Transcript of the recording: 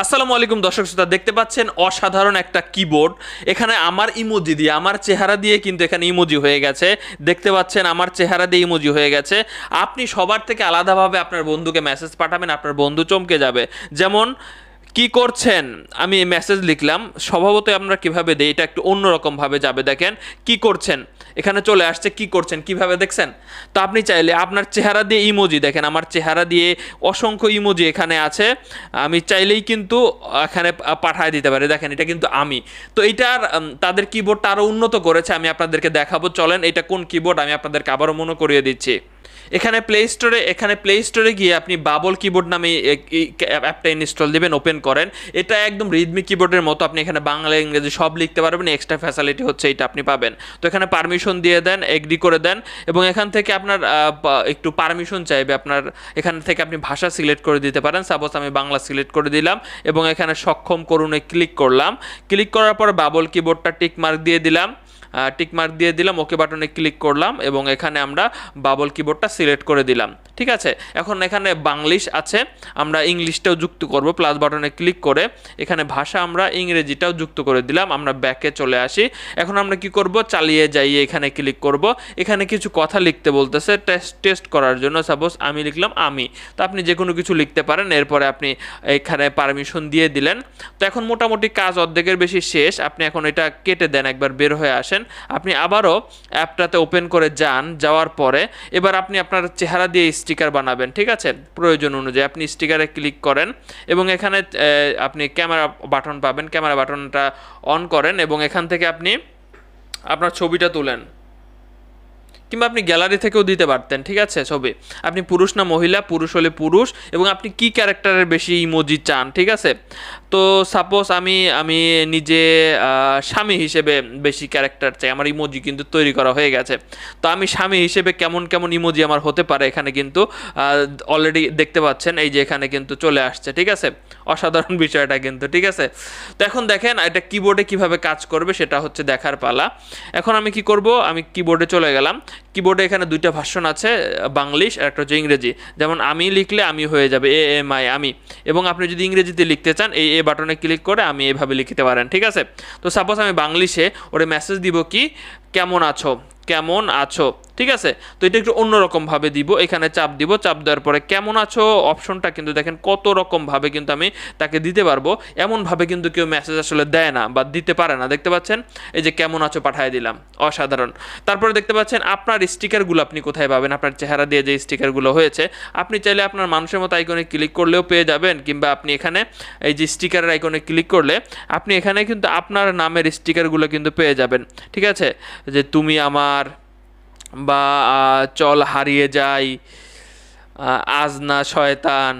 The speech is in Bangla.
আসসালামু আলাইকুম দর্শক শ্রোতা, দেখতে পাচ্ছেন অসাধারণ একটা কিবোর্ড এখানে আমার ইমোজি দিয়ে, আমার চেহারা দিয়ে কিন্তু এখানে ইমোজি হয়ে গেছে। দেখতে পাচ্ছেন আমার চেহারা দিয়ে ইমোজি হয়ে গেছে। আপনি সবার থেকে আলাদাভাবে আপনার বন্ধুকে মেসেজ পাঠাবেন, আপনার বন্ধু চমকে যাবে। যেমন কি করছেন? আমি মেসেজ লিখলাম স্বভাবত আমরা কীভাবে দেই, এটা একটু অন্যরকম ভাবে যাবে। দেখেন, কি করছেন? এখানে চলে আসছে, কি করছেন, কীভাবে দেখছেন? তো আপনি চাইলে আপনার চেহারা দিয়ে ইমোজি দেখেন, আমার চেহারা দিয়ে অসংখ্য ইমোজি এখানে আছে। আমি চাইলেই কিন্তু এখানে পাঠায় দিতে পারি। দেখেন, এটা কিন্তু আমি। তো এইটার তাদের কিবোর্ডটা আরও উন্নত করেছে, আমি আপনাদেরকে দেখাবো। চলেন, এটা কোন কিবোর্ড আমি আপনাদেরকে আবারও মনে করিয়ে দিচ্ছি। এখানে প্লে স্টোরে এখানে প্লে স্টোরে গিয়ে আপনি বাবল কিবোর্ড নামে অ্যাপটা ইনস্টল দিবেন ওপেন করেন। এটা একদম রিদমি কিবোর্ডের মতো আপনি এখানে বাংলা, ইংরেজি সব লিখতে পারবেন এক্সট্রা ফ্যাসিলিটি হচ্ছে এটা আপনি পাবেন। তো এখানে পারমিশন দিয়ে দেন এগ্রি করে দেন এবং এখান থেকে আপনার একটু পারমিশন চাইবে আপনার, এখান থেকে আপনি ভাষা সিলেক্ট করে দিতে পারেন। সাপোজ আমি বাংলা সিলেক্ট করে দিলাম এবং এখানে সক্ষম করুনে ক্লিক করলাম। ক্লিক করার পর বাবল কিবোর্ডটা টিক মার্ক দিয়ে দিলাম। টিক মার্ক দিয়ে দিলাম, ওকে বাটনে ক্লিক করলাম এবং এখানে আমরা বাবল কিবোর্ডটা সিলেক্ট করে দিলাম। ঠিক আছে? এখন এখানে বাংলিশ আছে, আমরা ইংলিশটাও যুক্ত করব প্লাস বাটনে ক্লিক করে। এখানে ভাষা আমরা ইংরেজিটাও যুক্ত করে দিলাম, আমরা ব্যাকে চলে আসি। এখন আমরা কি করব? চালিয়ে যাই এখানে ক্লিক করব। এখানে কিছু কথা লিখতে বলতেছে টেস্ট টেস্ট করার জন্য। সাপোজ আমি লিখলাম আমি। তো আপনি যে কোনো কিছু লিখতে পারেন, এরপরে আপনি এখানে পারমিশন দিয়ে দিলেন। তো এখন মোটামুটি কাজ অর্ধেকের বেশি শেষ। আপনি এখন এটা কেটে দেন, একবার বের হয়ে আসেন। আপনি আবারও অ্যাপটাতে ওপেন করে যান, যাওয়ার পরে। এবার আপনি আপনার চেহারা দিয়ে স্টিকার বানাবেন, ঠিক আছে? প্রয়োজন অনুযায়ী আপনি স্টিকারে ক্লিক করেন এবং এখানে আপনি ক্যামেরা বাটন পাবেন। ক্যামেরা বাটনটা অন করেন এবং এখান থেকে আপনি আপনার ছবিটা তুলেন। কিংবা আপনি গ্যালারি থেকেও দিতে পারতেন, ঠিক আছে, ছবি। আপনি পুরুষ না মহিলা, পুরুষ হলে পুরুষ এবং আপনি কি ক্যারেক্টারের বেশি ইমোজি চান, ঠিক আছে? তো সাপোজ আমি আমি নিজে স্বামী হিসেবে বেশি ক্যারেক্টার চাই, আমার ইমোজি কিন্তু তৈরি করা হয়ে গেছে। তো আমি স্বামী হিসেবে কেমন কেমন ইমোজি আমার হতে পারে এখানে কিন্তু অলরেডি দেখতে পাচ্ছেন, এই যে এখানে কিন্তু চলে আসছে, ঠিক আছে? অসাধারণ বিষয়টা কিন্তু, ঠিক আছে? তো এখন দেখেন, এটা কিবোর্ডে কীভাবে কাজ করবে সেটা হচ্ছে দেখার পালা। এখন আমি কি করব? আমি কিবোর্ডে চলে গেলাম। কিবোর্ডে এখানে দুইটা ভাষণ আছে, বাংলিশ আর একটা হচ্ছে ইংরেজি। যেমন আমি লিখলে আমি হয়ে যাবে, এ এম আই আমি। এবং আপনি যদি ইংরেজিতে লিখতে চান, এই, এ বাটনে ক্লিক করে আমি এভাবে লিখতে পারেন, ঠিক আছে? তো সাপোজ আমি বাংলিশে ওরে মেসেজ দিব কি, কেমন আছো? কেমন আছো? ঠিক আছে? তো এটা একটু অন্যরকমভাবে দিব, এখানে চাপ দিব, চাপ দেওয়ার পরে কেমন আছো? অপশনটা কিন্তু দেখেন কত রকমভাবে কিন্তু আমি তাকে দিতে পারব। এমনভাবে কিন্তু কেউ মেসেজ আসলে দেয় না বা দিতে পারে না, দেখতে পাচ্ছেন? এই যে কেমন আছো পাঠিয়ে দিলাম, অসাধারণ। তারপরে দেখতে পাচ্ছেন আপনার স্টিকারগুলো আপনি কোথায় পাবেন? আপনার চেহারা দিয়ে যে স্টিকারগুলো হয়েছে, আপনি চাইলে আপনার মানুষের মতো আইকনে ক্লিক করলেও পেয়ে যাবেন, কিংবা আপনি এখানে এই যে স্টিকারের আইকনে ক্লিক করলে আপনি এখানে কিন্তু আপনার নামের স্টিকারগুলো কিন্তু পেয়ে যাবেন। ঠিক আছে? যে তুমি আমার বা চল হারিয়ে যাই আজ না শয়তান।